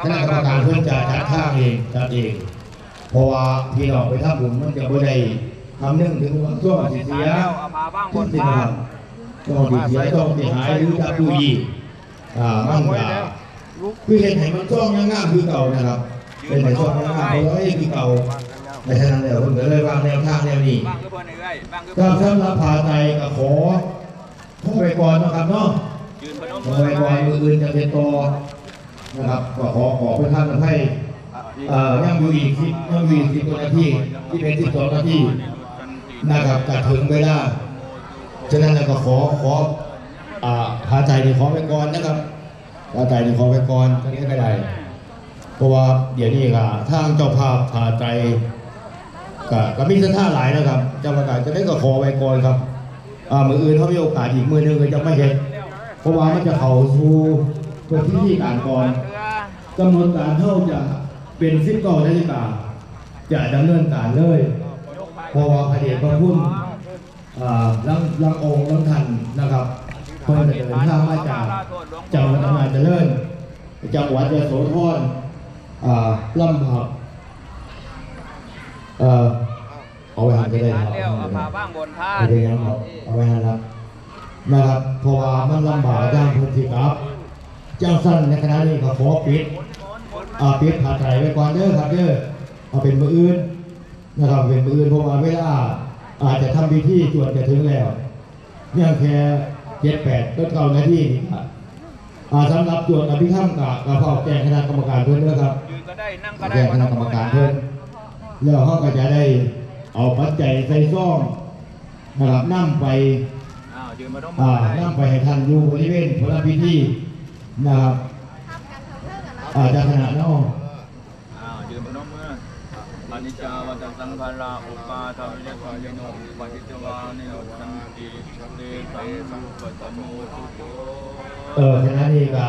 คณะกรรมการเพื่อจะจัดทางเองจัดเอง เพราะว่าพี่น้องไปทำบุญมันจะบ่ได้คำนึงถึงว่าช่วงสิเสียเอามาบ้างบนที่ฟ้าช่วงสิเสียช่วงสิหายหรือจับดูอีกอ่ามันก็คือเห็นให้มันช่วงยังงามคือเก่านะครับ เป็นในช่วงยังงามเพราะว่าเอ้ยคือเก่าในฉะนั้นแล้วผมก็เลยวางแนวทางแนวนี้บ้างก็เพื่อนเอ้ยบ้างก็ก็สำหรับผาไตก็ขอขอไปก่อนนะครับเนาะยืนพนมขอไปก่อนมืออื่นจะเป็นตัว นะครับก็ขอขอไปท่านให้เอ่อยังอยู่อีกสิบยังอยู่อีกสิบกว่านาทีที่เป็นสิบสองนาทีนะครับก็ถึงเวลาฉะนั้นแล้วก็ขอขออ่าผาไตนี่ขอไปก่อนนะครับผาไตนี่ขอไปก่อนตอนนี้ไม่ได้เพราะว่าเดี๋ยวนี้ก็ทางเจ้าภาพผาไตก็ก็มีเส้นท่าหลายนะครับเจ้าประกาศจะได้ก็ขอไว้ก่อนครับอ่ามืออื่นเขามีโอกาสอีกมือหนึงก็จะไม่เห็นเพราะว่ามันจะเข้าสู่ เป็นพิธีการก่อนกำหนดการเท่าจะเป็นสิบเก้านาฬิกาจะดำเนินการเลยเพราะว่าพระเดชพระคุณอ่าลังลังองค์ลังทันนะครับเพิ่นจะเดินทางมาจากจังหวัดอำนาจเจริญจังหวัดยโสธรลำพับเอาไว้หันก็ได้ครับเอาไม่ได้ยังครับเอาไว้หันครับนะครับเพราะว่ามันลำบากย่างพื้นที่ครับ เจ้าสั้นในคณะนี้ก็ขอปิดอ่าปิดผ่าไตรไว้ก่อนเด้อครับเด้อเอาเป็นมืออื่นนะครับเป็นมืออื่นเพราะว่าเวลาอาจจะทำพิธีจวนจะถึงแล้วเนี่ยแค่เจ็ดแปดต้นเก้านาที่นี่ครับสำหรับจวนอภิธรรมกับกระเพาะแจ้งคณะกรรมการเพื่อนด้วยครับแจ้งคณะกรรมการเพื่อนแล้วเขาก็จะได้เอาปัจจัยใส่ซ่องนะครับนั่งไปนพนมอ่านั่ไปให้ท่านอยู่บริเวณพระพิธี นะครับอาจจะขนาดนอกอ้าวยืนพนมมือปณิจจาวัตสังฆาราอุปาทาวิเลกวิโนปฏิจจวานิโรธันติเตสังสุปตโมสุโขเออคณะนี้ก็